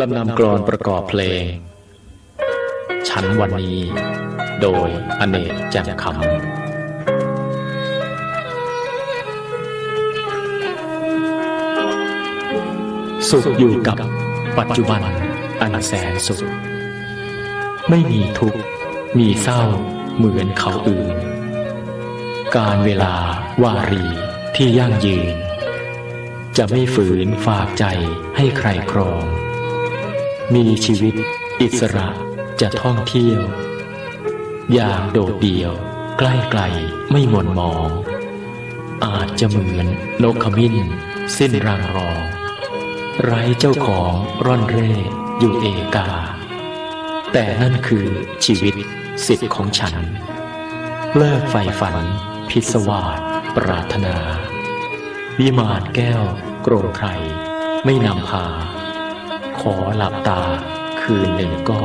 ลำนำกรอนประกอบเพลง ฉันวันนี้ โดยอเนกแจ่มคำสุขอยู่กับปัจจุบันอันแสนสุข ไม่มีทุกข์ มีเศร้าเหมือนเขาอื่น การเวลาวารีที่ยั่งยืน จะไม่ฝืนฝากใจให้ใครครอง มีชีวิตอิสระจะท่องเที่ยว อย่างโดดเดี่ยว ใกล้ไกลไม่หม่นมอง อาจจะเหมือนนกขมิ้น สิ้นรางรอง ไร้เจ้าของร่อนเร่อยู่เอกา แต่นั่นคือชีวิตสิทธิ์ของฉัน เลิกใฝ่ฝัน พิศวาสปรารถนา วิมานแก้วโกรงใคร ไม่นำพา ขอหลับตาคืนหนึ่งก็